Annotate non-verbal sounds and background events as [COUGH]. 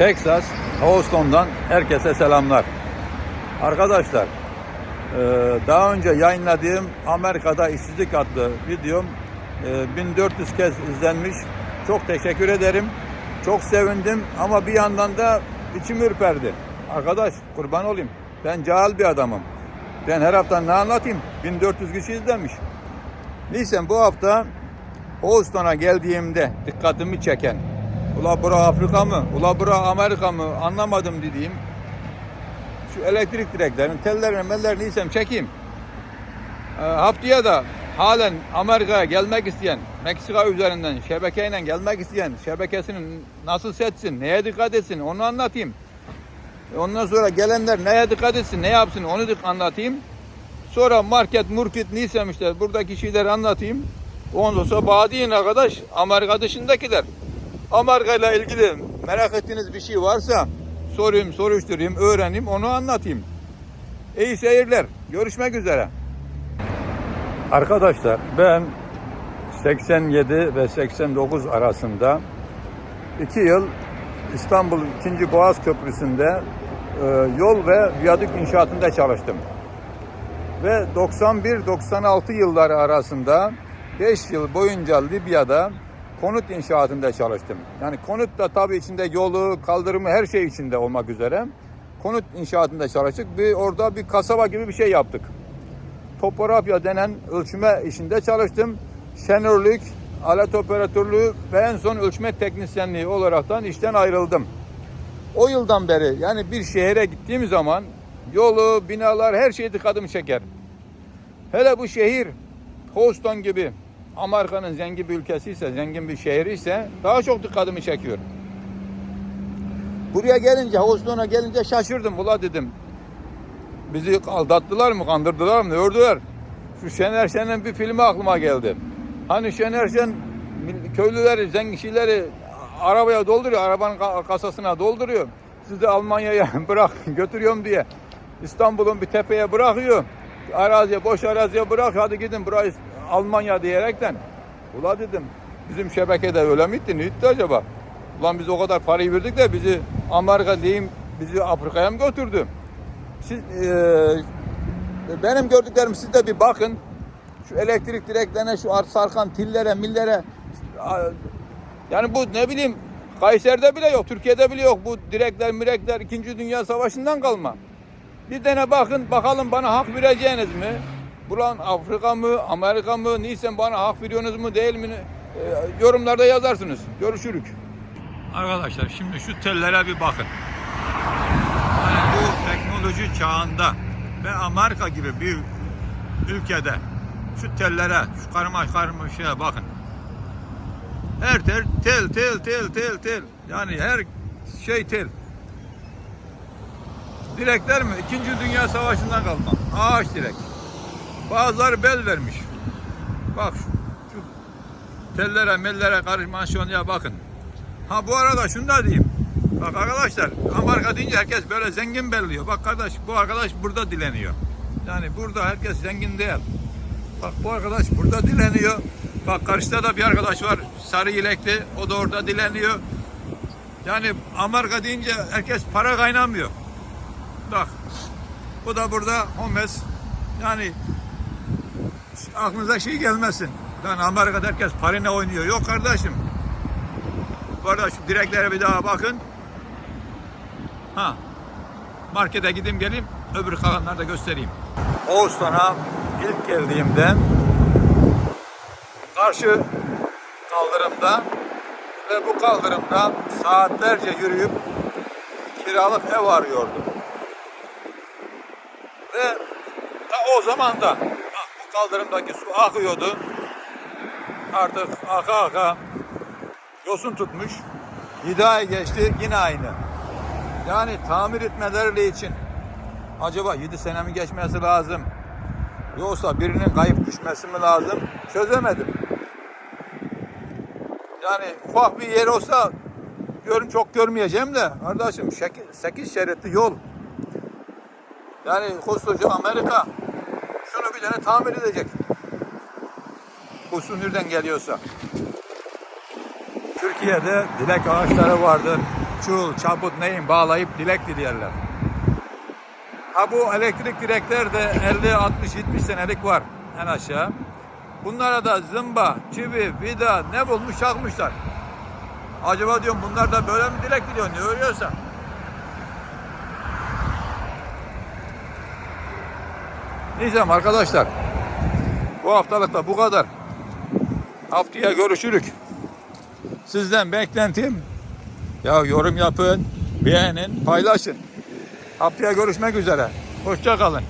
Texas, Houston'dan herkese selamlar. Arkadaşlar, e, daha önce yayınladığım Amerika'da işsizlik adlı videom e, 1400 kez izlenmiş. Çok teşekkür ederim. Çok sevindim ama bir yandan da içim ürperdi. Arkadaş kurban olayım. Ben cahil bir adamım. Ben her hafta ne anlatayım? 1400 kişi izlenmiş. Neyse bu hafta Houston'a geldiğimde dikkatimi çeken Ula bura Afrika mı? Ula bura Amerika mı? Anlamadım dediğim şu elektrik direklerini, tellerini, mellerini iysem çekeyim. Ee, haftaya da halen Amerika'ya gelmek isteyen, Meksika üzerinden şebekeyle gelmek isteyen, şebekesinin nasıl seçsin, neye dikkat etsin onu anlatayım. Ondan sonra gelenler neye dikkat etsin, ne yapsın onu anlatayım. Sonra market, murkit neysem işte buradaki şeyleri anlatayım. Ondan sonra deyin arkadaş Amerika dışındakiler. Amerika ile ilgili merak ettiğiniz bir şey varsa sorayım, soruşturayım, öğreneyim, onu anlatayım. İyi seyirler. Görüşmek üzere. Arkadaşlar ben 87 ve 89 arasında 2 yıl İstanbul 2. Boğaz Köprüsü'nde e, yol ve viyadük inşaatında çalıştım. Ve 91-96 yılları arasında 5 yıl boyunca Libya'da konut inşaatında çalıştım. Yani konut da tabii içinde yolu, kaldırımı her şey içinde olmak üzere. Konut inşaatında çalıştık. Bir orada bir kasaba gibi bir şey yaptık. Topografya denen ölçme işinde çalıştım. Şenörlük, alet operatörlüğü ve en son ölçme teknisyenliği olaraktan işten ayrıldım. O yıldan beri yani bir şehre gittiğim zaman yolu, binalar her şey dikkatimi çeker. Hele bu şehir Houston gibi Amerika'nın zengin bir ülkesi ise, zengin bir şehri ise daha çok dikkatimi çekiyor. Buraya gelince, Houston'a gelince şaşırdım. Ula dedim. Bizi aldattılar mı, kandırdılar mı, ördüler? Şu Şener Şen'in bir filmi aklıma geldi. Hani Şener Şen köylüleri, zengin kişileri arabaya dolduruyor, arabanın ka- kasasına dolduruyor. Sizi Almanya'ya [LAUGHS] bırak, götürüyorum diye. İstanbul'un bir tepeye bırakıyor. Araziye, boş araziye bırak, hadi gidin burayı Almanya diyerekten. Ula dedim, bizim şebekede öyle miydi, neydi acaba? Ulan biz o kadar parayı verdik de bizi Amerika diyeyim, bizi Afrika'ya mı götürdü? Siz, eee, benim gördüklerim siz de bir bakın. Şu elektrik direklerine, şu ar- sarkan tillere, millere. Yani bu ne bileyim Kayseri'de bile yok, Türkiye'de bile yok. Bu direkler, mirekler 2. Dünya Savaşı'ndan kalma. Bir tane bakın, bakalım bana hak vereceğiniz mi? Bulan Afrika mı, Amerika mı, neyse bana hak veriyorsunuz mu değil mi? Ee, yorumlarda yazarsınız. Görüşürük. Arkadaşlar şimdi şu tellere bir bakın. Yani bu teknoloji çağında ve Amerika gibi bir ülkede şu tellere, şu karma karma şeye bakın. Her tel, tel, tel, tel, tel, tel. Yani her şey tel. Direkler mi? İkinci Dünya Savaşı'ndan kalma. Ağaç direk. Bazıları bel vermiş. Bak şu, şu tellere, mellere karışmanşonluğa bakın. Ha bu arada şunu da diyeyim. Bak arkadaşlar Amerika deyince herkes böyle zengin belliyor. Bak kardeş bu arkadaş burada dileniyor. Yani burada herkes zengin değil. Bak bu arkadaş burada dileniyor. Bak karşıda da bir arkadaş var sarı yelekli. O da orada dileniyor. Yani Amerika deyince herkes para kaynamıyor. Bak bu da burada homeless. Yani aklınıza şey gelmesin. Ben Amerika'da herkes parayla oynuyor. Yok kardeşim. Bu arada şu direklere bir daha bakın. Ha. Markete gideyim geleyim. Öbür kalanları da göstereyim. Oğuzhan'a ilk geldiğimde karşı kaldırımda ve bu kaldırımda saatlerce yürüyüp kiralık ev arıyordum. Ve o zaman da kaldırımdaki su akıyordu. Artık aka aka yosun tutmuş. 7 ay geçti yine aynı. Yani tamir etmeleri için acaba 7 sene mi geçmesi lazım? Yoksa birinin kayıp düşmesi mi lazım? Çözemedim. Yani ufak bir yer olsa görün çok görmeyeceğim de kardeşim 8 şeritli yol. Yani koskoca Amerika şunu bir tane tamir edecek. Bu su nereden geliyorsa. Türkiye'de dilek ağaçları vardır. çul, çaput neyin bağlayıp dilek dilerler. Ha bu elektrik direkler de 50, 60, 70 senelik var en aşağı. Bunlara da zımba, çivi, vida ne bulmuş çakmışlar. Acaba diyorum bunlar da böyle mi dilek diliyor ne örüyorsa. Neyse arkadaşlar. Bu haftalık da bu kadar. Haftaya görüşürük. Sizden beklentim ya yorum yapın, beğenin, paylaşın. Haftaya görüşmek üzere. Hoşça kalın.